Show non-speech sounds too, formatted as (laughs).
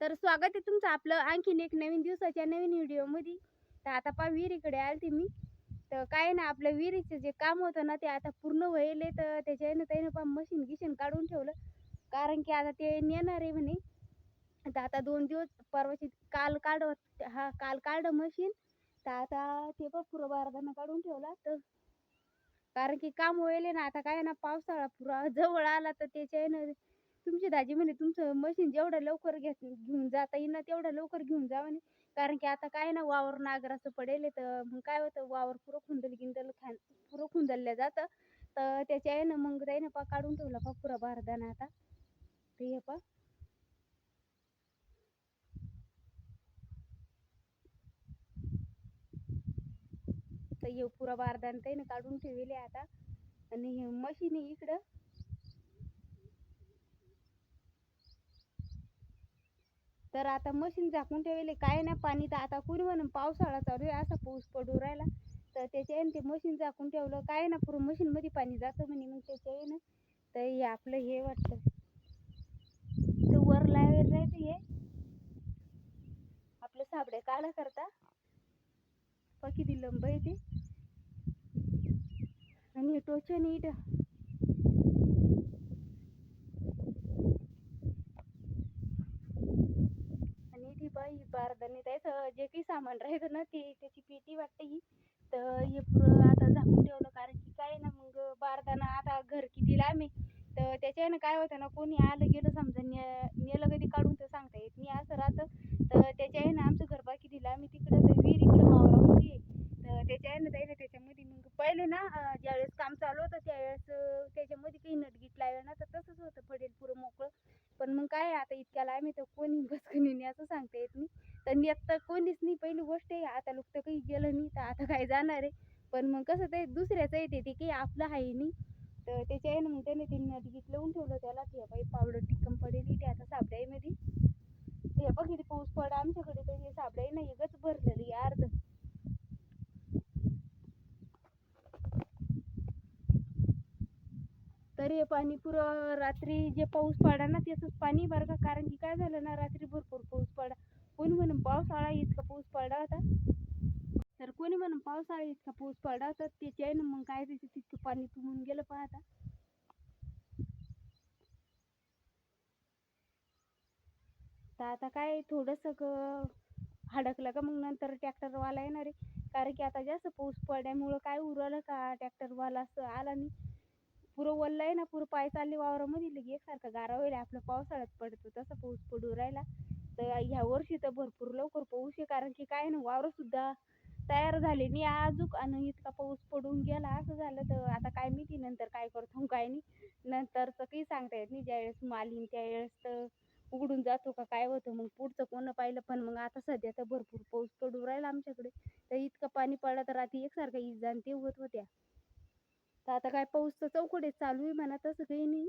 तर स्वागत आहे तुमचं आपलं आणखीन एक नवीन दिवसाच्या नवीन व्हिडिओमध्ये. तर आता पहा विहिरीकडे आलते मी. तर काय ना आपलं विहिरीचं जे काम होतं ना ते आता पूर्ण व्हायले. तर त्याच्यानं त्यानं पहा मशीन गिशीन काढून ठेवलं. कारण की आता ते नेणार आहे म्हणे. तर आता दोन दिवस परवाची काल काढ हा काल काढलं मशीन तर आता ते पण पुरं बारदाना काढून ठेवला. तर कारण की काम व्हायले ना आता काय ना पावसाळा पुरा (laughs) जवळ आला. तर त्याच्यानं तुमची दाजी म्हणे तुमचं मशीन जेवढं लवकर घेत घेऊन जाता येईल ना तेवढं लवकर घेऊन जा म्हणे. कारण की आता काय ना वावर नागराचं पडेल तर मग काय होतं वावर पुरं खुंदल गिंदल खान पुरं खुंदलल्या जातं. तर त्याच्या आहे ना मग जाईन पा काढून ठेवला पा पुरा बारदाना आता. ते हे पा. तर हे पुरा बारदाना ना काढून ठेवले आता. आणि हे मशीन इकडं. तर आता मशीन झाकून ठेवले. काय नाही पाणी तर आता कुणी म्हणून पावसाळा चालू आहे असा पाऊस पडू राहिला. तर त्याच्याने ते मशीन झाकून ठेवलं. काय ना पुरं मशीनमध्ये पाणी जातं म्हणे. मग त्याच्या येईन तर हे आपलं हे वाटतं. तर वर लावेल राहते हे. आपलं साबडे काढा करता. पा किती लंब आहे ते. आणि हे टोचन इट आणि ती बारदाने त्याचं जे काही सामान राहायचं ना ते त्याची पेटी वाटते ही. तर हे पुरं आता झाकून ठेवलं. कारण की काय ना मग बारदाना आता घर किती लांब आहे. तर त्याच्यानं काय होतं ना कोणी आलं गेलं समजा ने नेलं कधी काढून तर सांगता येत नाही असं राहतं. तर त्याच्यानं आमचं घर बाकी किती आम्ही तिकडं तर विहीर इकडं वावरामध्ये आहे. ना त्याच्यानं जाईल त्याच्यामध्ये मग पहिले ना ज्यावेळेस काम चालू होतं त्यावेळेस त्याच्यामध्ये काही नटगीट लावलं ना तर तसंच होतं. पडेल पुरं मोकळं. पण मग काय आता इतक्या लांब आहे तर कोणी बसकणी असं सांगता येत नाही. तर मी आत्ता कोणीच नाही पहिली गोष्ट आहे आता लोक तर काही गेलं नाही तर आता काय जाणार आहे? पण मग कसं ते दुसऱ्याचं येते ते काही आपलं आहे नाही. तर त्याच्या आहे ना मग त्याने ते नटगीट लावून ठेवलं त्याला ते बाई पावडर टिक्कम पडेल ते आता साबडाईमध्ये ते बघ किती पाऊस पडा आमच्याकडे तर हे साबडाई नाही एकच भरलेली अर्ध. तर हे पाणी पुरं रात्री जे पाऊस पडा ना त्याचंच पाणी बरं का? कारण की काय झालं ना रात्री भरपूर पाऊस पडा कोणी म्हणून पावसाळा इतका पाऊस पडला होता? तर कोणी म्हणून पावसाळा इतका पाऊस पडला होता? त्याच्या आहे ना मग काय त्याचे तितकं पाणी तुंबून गेलं पाहता तर आता काय थोडंसं हडकलं का मग नंतर ट्रॅक्टरवाला येणार आहे. कारण की आता जास्त पाऊस पडल्यामुळं काय उरलं का ट्रॅक्टरवाला असं आला नाही. पुरं वल्ल आहे ना पुरं पाय चालले वावरामध्ये. लगे एकसारखं गारा होईल आपलं पावसाळ्यात पडतो तसा पाऊस पडू राहिला. तर ह्या वर्षी तर भरपूर लवकर पाऊस आहे. कारण की काय ना वावरं सुद्धा तयार झाले नाही. आजूक आणि इतका पाऊस पडून गेला. असं झालं तर आता काय माहिती नंतर काय करतो काय नाही. नंतरचं काही सांगता येत नाही. ज्यावेळेस माल येईन त्यावेळेस तर उघडून जातो का काय होतं. मग पुढचं कोण पाहिलं? पण मग आता सध्या तर भरपूर पाऊस पडू राहिला आमच्याकडे. तर इतकं पाणी पडलं तर रात्री एकसारखं इजान ते होत होत्या. तर आता काय पाऊस तर चौकडे चालू आहे म्हणा तसं काही नाही.